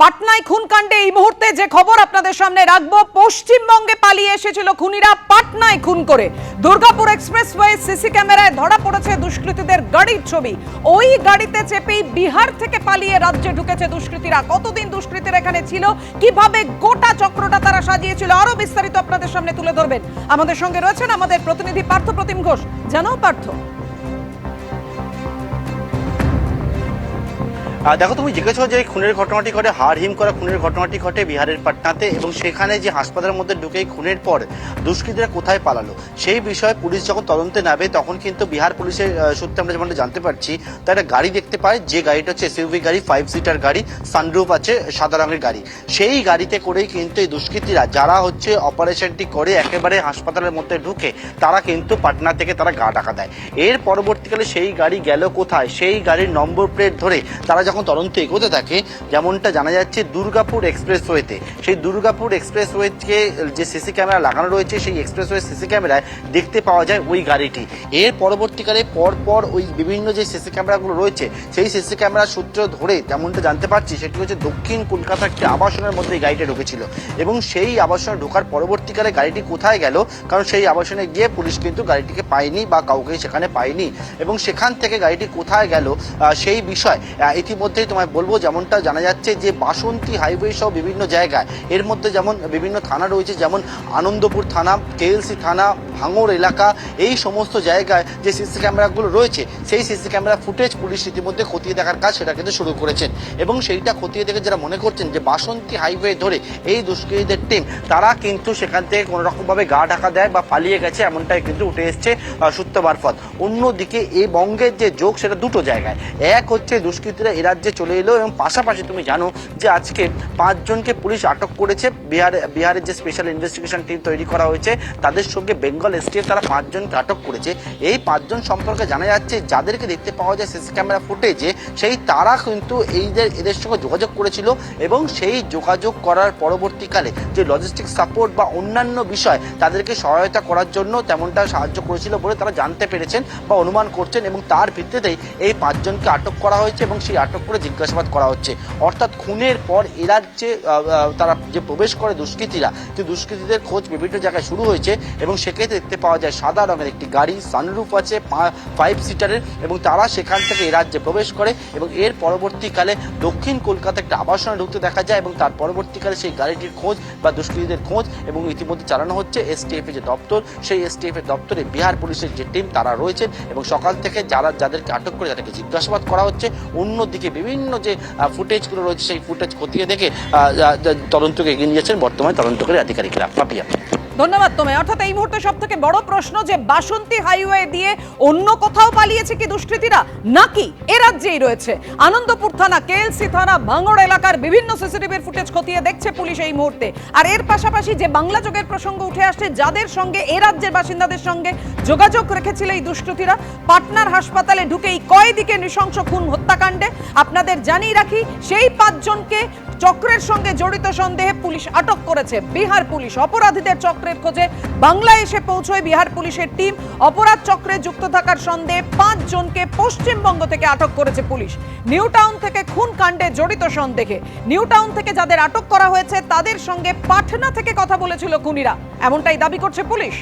পাটনায় খুনকাণ্ডে এই মুহূর্তে যে খবর আপনাদের সামনে রাখব, পশ্চিমবঙ্গে পালিয়ে এসেছিল খুনিরা পাটনায় খুন করে। দুর্গাপুর এক্সপ্রেসওয়ে সিসি ক্যামেরায় ধরা পড়েছে দুষ্কৃতীদের গাড়ির ছবি। ওই গাড়িতে চেপেই বিহার থেকে পালিয়ে রাজ্যে ঢুকেছে দুষ্কৃতীরা। কতদিন দুষ্কৃতীরা এখানে ছিল? কীভাবে গোটা চক্রটা তারা সাজিয়েছিল? আরও বিস্তারিত আপনাদের সামনে তুলে ধরবেন। আমাদের সঙ্গে রয়েছেন আমাদের প্রতিনিধি পার্থ প্রতিম ঘোষ। জানাও পার্থ। দেখো, তুমি জিজ্ঞেস যে এই খুনের ঘটনাটি ঘটে হাড় হিম করা খুনের ঘটনাটি ঘটে বিহারের পাটনাতে এবং সেখানে যে হাসপাতালের মধ্যে ঢুকে খুনের পর দুষ্কৃতীরা কোথায় পালালো? সেই বিষয়ে পুলিশ যখন তদন্তে নামে, তখন কিন্তু বিহার পুলিশের সূত্রে আমরা যেমনটা জানতে পারছি তারা একটা গাড়ি দেখতে পায়, যে গাড়িটা হচ্ছে এসইউভি গাড়ি ফাইভ সিটার গাড়ি সানরুফ আছে, সাদা রঙের গাড়ি। সেই গাড়িতে করেই কিন্তু এই দুষ্কৃতীরা, যারা হচ্ছে অপারেশনটি করে একেবারে হাসপাতালের মধ্যে ঢুকে, তারা কিন্তু পাটনা থেকে তারা গা টাকা দেয়। এর পরবর্তীকালে সেই গাড়ি গেল কোথায়? সেই গাড়ির নম্বর প্লেট ধরে তারা যখন তদন্ত এগোতে থাকে যেমনটা জানা যাচ্ছে দুর্গাপুর এক্সপ্রেসওয়েতে। সেই দুর্গাপুর এক্সপ্রেসওয়েতে যে সিসি ক্যামেরা লাগানো রয়েছে সেই এক্সপ্রেসওয়ে সিসি ক্যামেরায় দেখতে পাওয়া যায় ওই গাড়িটি। এর পরবর্তীকালে পর পর ওই বিভিন্ন যে সিসি ক্যামেরাগুলো রয়েছে সেই সিসি ক্যামেরা সূত্র ধরে যেমনটা জানতে পারছি সেটি হচ্ছে দক্ষিণ কলকাতার একটি আবাসনের মধ্যে এই গাড়িটা ঢুকেছিল। এবং সেই আবাসনে ঢোকার পরবর্তীকালে গাড়িটি কোথায় গেল? কারণ সেই আবাসনে গিয়ে পুলিশ কিন্তু গাড়িটিকে পায়নি বা কাউকে সেখানে পায়নি। এবং সেখান থেকে গাড়িটি কোথায় গেল সেই বিষয় আহ, ইতিমধ্যেই তোমায় বলব, যেমনটা জানা যাচ্ছে যে বাসন্তী হাইওয়ে সহ বিভিন্ন জায়গায়, এর মধ্যে যেমন বিভিন্ন থানা রয়েছে, যেমন আনন্দপুর থানা, কেএলসি থানা, ভাঙড় এলাকা, এই সমস্ত জায়গায় যে সিসি ক্যামেরাগুলো রয়েছে, সেই সিসি ক্যামেরা ফুটেজ পুলিশ ইতিমধ্যে খতিয়ে দেখার কাজ সেটা কিন্তু শুরু করেছেন। এবং সেইটা খতিয়ে দেখে যারা মনে করছেন যে বাসন্তী হাইওয়ে ধরে এই দুষ্কৃতীদের টিম তারা কিন্তু সেখান থেকে কোনো রকমভাবে গা ঢাকা দেয় বা পালিয়ে গেছে, এমনটাই কিন্তু উঠে এসছে সূত্র মারফত অন্যদিকে এই বঙ্গের যে যোগ, সেটা দুটো জায়গায়। এক হচ্ছে দুষ্কৃতীরা রাজ্যে চলে এলো এবং পাশাপাশি তুমি জানো যে আজকে পাঁচজনকে পুলিশ আটক করেছে। বিহারে, বিহারের যে স্পেশাল ইনভেস্টিগেশন টিম তৈরি করা হয়েছে, তাদের সঙ্গে বেঙ্গল এসটিএফ তারা পাঁচজনকে আটক করেছে। এই পাঁচজন সম্পর্কে জানা যাচ্ছে, যাদেরকে দেখতে পাওয়া যায় সিসি ক্যামেরা ফুটেজে সেই তারা কিন্তু এইদের, এদের সঙ্গে যোগাযোগ করেছিল এবং সেই যোগাযোগ করার পরবর্তীকালে যে লজিস্টিক সাপোর্ট বা অন্যান্য বিষয় তাদেরকে সহায়তা করার জন্য তেমনটা সাহায্য করেছিল বলে তারা জানতে পেরেছেন বা অনুমান করছেন এবং তার ভিত্তিতেই এই পাঁচজনকে আটক করা হয়েছে এবং সেই আটক করে জিজ্ঞাসাবাদ করা হচ্ছে। অর্থাৎ খুনের পর এরা যে তারা যে প্রবেশ করে দুষ্কৃতীরা যে দুষ্কৃতীদের খোঁজ বিভিন্ন জায়গায় শুরু হয়েছে এবং সেক্ষেত্রে দেখতে পাওয়া যায় সাদা রঙের একটি গাড়ি, সানরুফ আছে ফাইভ সিটারের এবং তারা সেখান থেকে এ রাজ্যে প্রবেশ করে এবং এর পরবর্তীকালে দক্ষিণ কলকাতা একটা আবাসনে ঢুকতে দেখা যায় এবং তার পরবর্তীকালে সেই গাড়িটির খোঁজ বা দুষ্কৃতীদের খোঁজ এবং ইতিমধ্যে চালানো হচ্ছে। এসটিএফ যে দপ্তর, সেই এসটিএফ এর দপ্তরে বিহার পুলিশের যে টিম, তারা রয়েছেন এবং সকাল থেকে যারা, যাদেরকে আটক করে তাদেরকে জিজ্ঞাসাবাদ করা হচ্ছে। অন্যদিকে বিভিন্ন যে ফুটেজগুলো রয়েছে, সেই ফুটেজ খতিয়ে দেখে তদন্তকে এগিয়ে নিয়েছেন বর্তমানে তদন্তকারী আধিকারিকরা। পাপিয়া ধন্যবাদ তোমায়। অর্থাৎ এই মুহূর্তে সব থেকে বড় প্রশ্ন যে বাসন্তী হাইওয়ে দিয়ে অন্য কোথাও পালিয়েছে কি দুষ্কৃতীরা? নাকি এ রাজ্যেই রয়েছে। আনন্দপুর থানা কেএলসি থানা, ভাঙড় এলাকার বিভিন্ন সিসিটিভির ফুটেজ খতিয়ে দেখছে পুলিশ এই মুহূর্তে। আর এর পাশাপাশি যে বাংলা যোগের প্রসঙ্গ উঠে আসছে, যাদের সঙ্গে, এ রাজ্যের বাসিন্দাদের সঙ্গে যোগাযোগ রেখেছিল এই দুষ্কৃতীরা, পাটনার হাসপাতালে ঢুকেই কয়েদিকে নৃশংস খুন হত্যাকাণ্ডে। আপনাদের জানিয়ে রাখি, সেই পাঁচজনকে চক্রের সঙ্গে জড়িত সন্দেহে পুলিশ আটক করেছে। বিহার পুলিশ অপরাধীদের চক্রের খোঁজে বাংলায় এসে পৌঁছয় বিহার পুলিশের টিম। অপরাধ চক্রে যুক্ত থাকার সন্দেহে পাঁচ জনকে পশ্চিমবঙ্গ থেকে আটক করেছে পুলিশ। নিউ টাউন থেকে খুন কাণ্ডে জড়িত সন্দেহে। নিউ টাউন থেকে যাদের আটক করা হয়েছে, তাদের সঙ্গে পাটনা থেকে কথা বলেছিল খুনিরা। এমনটাই দাবি করছে পুলিশ।